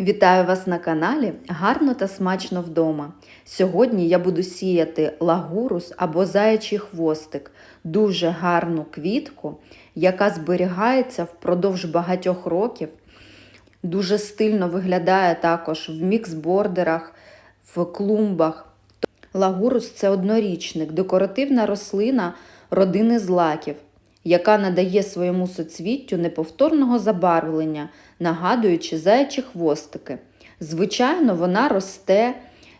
Вітаю вас на каналі Гарно та смачно вдома. Сьогодні я буду сіяти лагурус або заячий хвостик, дуже гарну квітку, яка зберігається впродовж багатьох років. Дуже стильно виглядає також в міксбордерах, в клумбах. Лагурус це однорічник, декоративна рослина родини злаків, яка надає своєму соцвіттю неповторного забарвлення, нагадуючи заячі хвостики. Звичайно, вона росте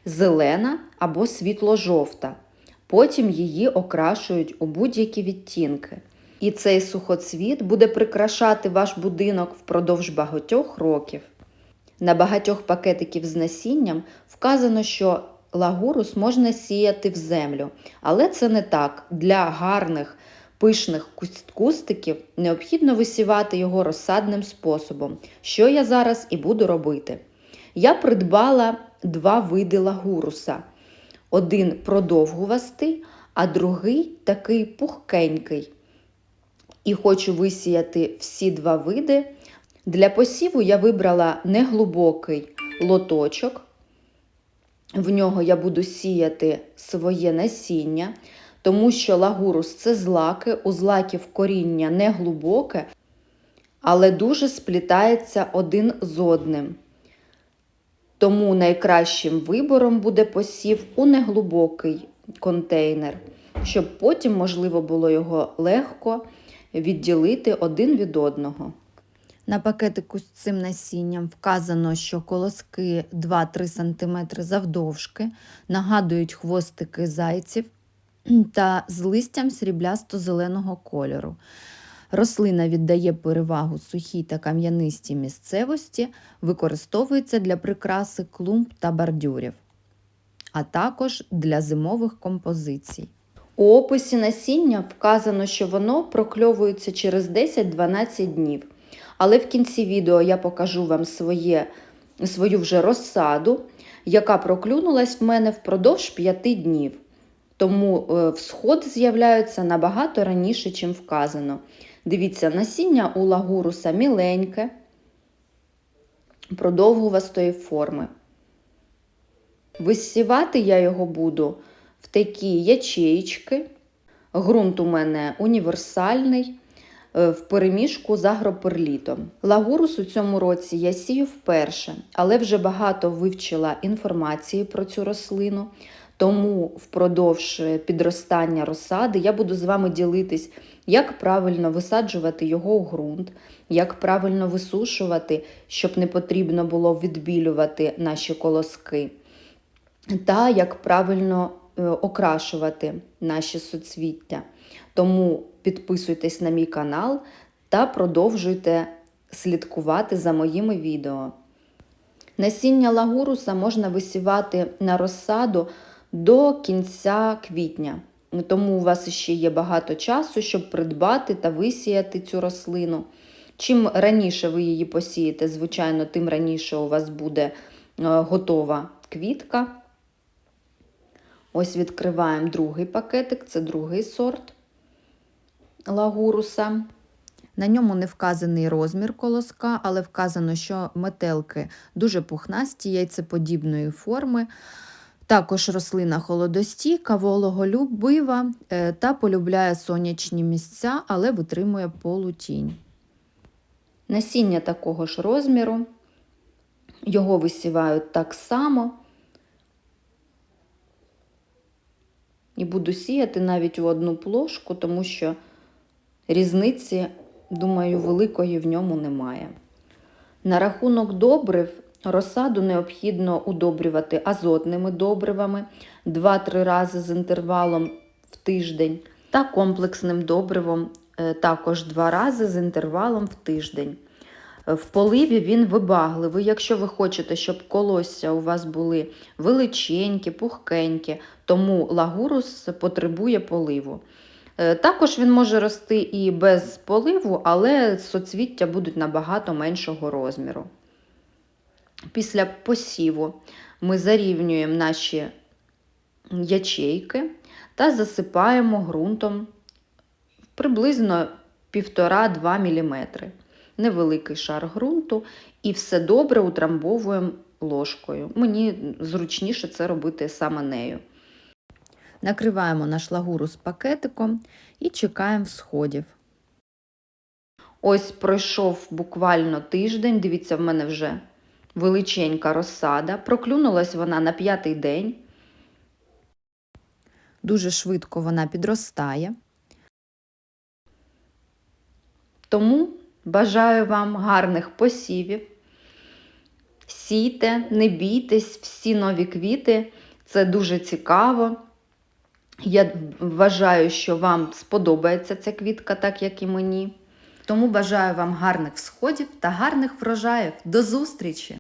зелена або світло-жовта. Потім її окрашують у будь-які відтінки. І цей сухоцвіт буде прикрашати ваш будинок впродовж багатьох років. На багатьох пакетиків з насінням вказано, що лагурус можна сіяти в землю, але це не так. Для гарних пишних куст- кустиків необхідно висівати його розсадним способом, що я зараз і буду робити. Я придбала два види лагуруса. Один продовгувастий, а другий такий пухкенький. І хочу висіяти всі два види. Для посіву я вибрала неглибокий лоточок. В нього я буду сіяти своє насіння, тому що лагурус це злаки, у злаків коріння не глибоке, але дуже сплітається один з одним. Тому найкращим вибором буде посів у неглибокий контейнер, щоб потім можливо було його легко відділити один від одного. На пакетику з цим насінням вказано, що колоски 2-3 см завдовжки нагадують хвостики зайців та з листям сріблясто-зеленого кольору. Рослина віддає перевагу сухій та кам'янистій місцевості, використовується для прикраси клумб та бордюрів, а також для зимових композицій. У описі насіння вказано, що воно прокльовується через 10-12 днів. Але в кінці відео я покажу вам своє, свою вже розсаду, яка проклюнулась в мене впродовж 5 днів. Тому е, всходи з'являються набагато раніше, чим вказано. Дивіться, насіння у лагуруса міленьке, продовгувастої форми. Висівати я його буду в такі ячеїчки. Ґрунт у мене універсальний е, в переміжку з агроперлітом. Лагурус у цьому році я сію вперше, але вже багато вивчила інформації про цю рослину. Тому впродовж підростання розсади я буду з вами ділитись, як правильно висаджувати його у ґрунт, як правильно висушувати, щоб не потрібно було відбілювати наші колоски, та як правильно е, окрашувати наші соцвіття. Тому підписуйтесь на мій канал та продовжуйте слідкувати за моїми відео. Насіння лагуруса можна висівати на розсаду до кінця квітня. Тому у вас ще є багато часу, щоб придбати та висіяти цю рослину. Чим раніше ви її посієте, звичайно, тим раніше у вас буде е, готова квітка. Ось відкриваємо другий пакетик, це другий сорт лагуруса. На ньому не вказаний розмір колоска, але вказано, що метелки дуже пухнасті, яйцеподібної форми. Також рослина холодостійка, вологолюбива е, та полюбляє сонячні місця, але витримує полутінь. Насіння такого ж розміру. Його висівають так само. І буду сіяти навіть у одну плошку, тому що різниці, думаю, великої в ньому немає. На рахунок добрив розсаду необхідно удобрювати азотними добривами 2-3 рази з інтервалом в тиждень та комплексним добривом е, також 2 рази з інтервалом в тиждень. В поливі він вибагливий. Якщо ви хочете, щоб колосся у вас були величенькі, пухкенькі, тому лагурус потребує поливу. Е, Також він може рости і без поливу, але соцвіття будуть набагато меншого розміру. Після посіву ми зарівнюємо наші ячейки та засипаємо ґрунтом приблизно 1,5-2 мм. невеликий шар ґрунту і все добре утрамбовуємо ложкою. Мені зручніше це робити саме нею. Накриваємо наш лагурус пакетиком і чекаємо всходів. Ось пройшов буквально тиждень, дивіться, в мене вже величенька розсада. Проклюнулась вона на п'ятий день. Дуже швидко вона підростає. Тому бажаю вам гарних посівів. Сійте, не бійтесь, всі нові квіти. Це дуже цікаво. Я вважаю, що вам сподобається ця квітка, так як і мені. Тому бажаю вам гарних всходів та гарних врожаїв. До зустрічі!